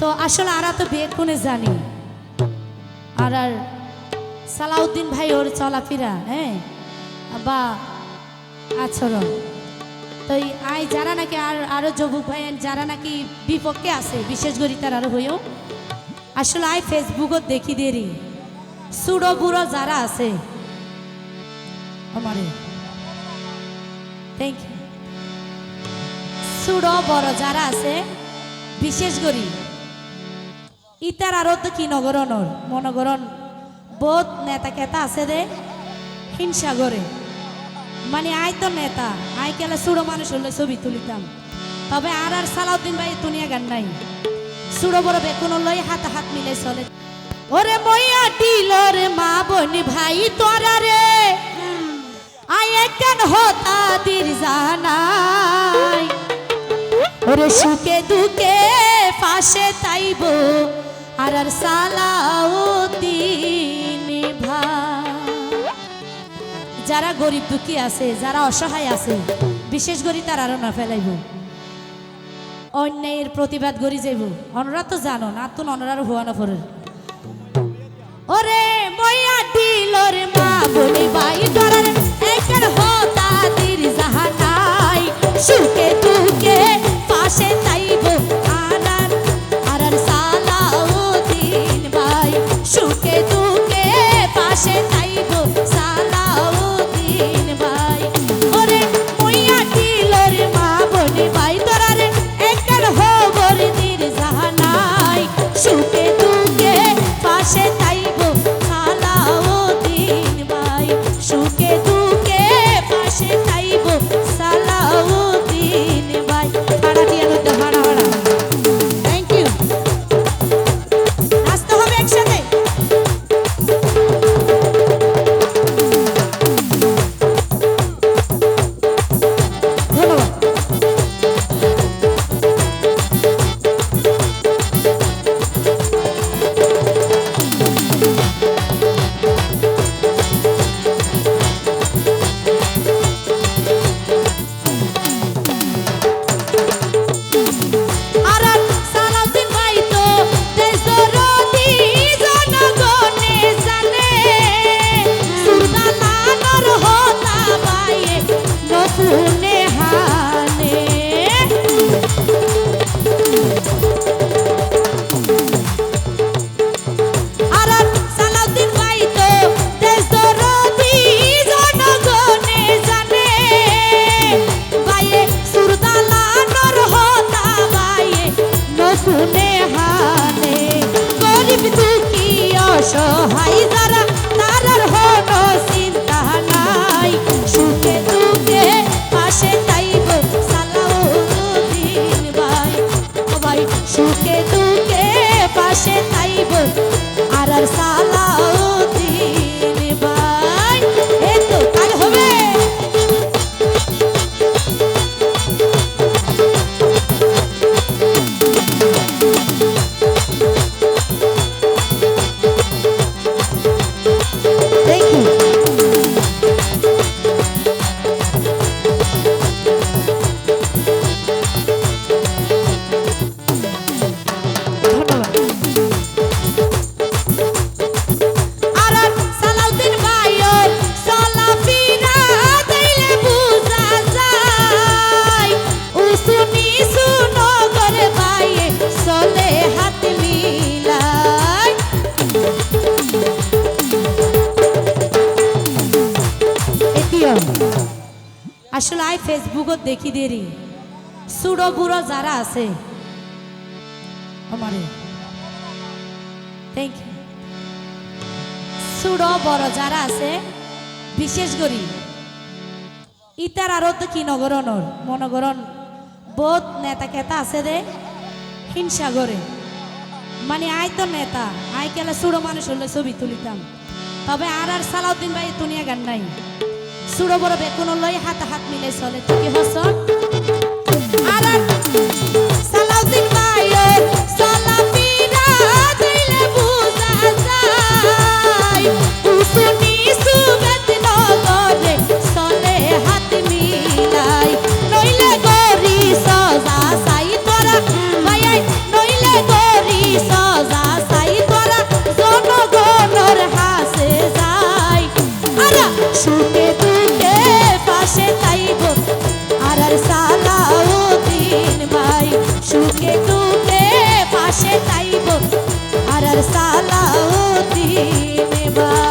তো আসলে আরা তো বিয়ে কোনে জানি? আর আর সালাউদ্দিন ভাই ওর চলাফেরা হ্যাঁ? বা আচরণ তো আই যারা নাকি আর আরও যুবক ভাই যারা নাকি বিপক্ষে আছে, বিশেষ করে তার আরও হইও আসলে আই ফেসবুকত দেখি দেরি। সুড়ো বুড়ো যারা আছে, আমারে। থ্যাংক ইউ সুড়ো বড় যারা আছে, বিশেষ করি ইতার আরও তো কি নগরণর মনগরণ বোধ নেতা কেতা আছে রে হিংসা করে মানে আয় তো নেতা। আয় কেলে সুড়ো মানুষ হলে ছবি তুলিতাম তবে আর আর সালাউদ্দিন ভাই তুনিয়া গান নাই। সুড়ো বড় বেকুন লই হাত হাত মিলে চলে। ওরে মইয়া ডিলর মা বনি ভাই তোরা রে আয় কেন হতা দির জানাই। ওরে সুখে দুঃখে পাশে তাইব। আর আর যারা গরিব দুঃখী আছে, যারা অসহায় আছে, বিশেষ করে তার আরও না ফেলাইব। অন্যায়ের প্রতিবাদ করি যাইব। অনরা তো জানো না তো অনরার হুয়ানো পরে ওরে শুনে ফেসবুকত দেখি দেরি সুড়ো বুড়ো যারা আছে। আমারে থ্যাংক ইউ সুড়ো বড় যারা আছে, বিশেষ করি ইতার আরও তো কি নগরণর মনগরণ বোধ নেতা কেতা আছে রে হিংসা করে মানে আয় তো নেতা আয় কেলে সুড়ো মানুষ হলে ছবি তুলিতাম তবে আর আর সালাউদ্দিন ভাই দুনিয়া গান নাই। সুড়ো বড় বেগুন লই হাত হাত মিলে চলে। ঠিকই হসন আর সালাউদ্দিন ভাইয়ের চলাফিরা দিলে বুঝা যায়, উসুনি সুবেত নগরে চলে হাত মিলাই। নইলে গরি সজা সাই তোরা ভাইয়াই নইলে গরি সজা সাই তোরা, জনগণর হাসে যায়। আর শুকে সালাউদ্দিন ভাই সুখে দুঃখে পাশে তাইব আর সালাউদ্দিন ভাই।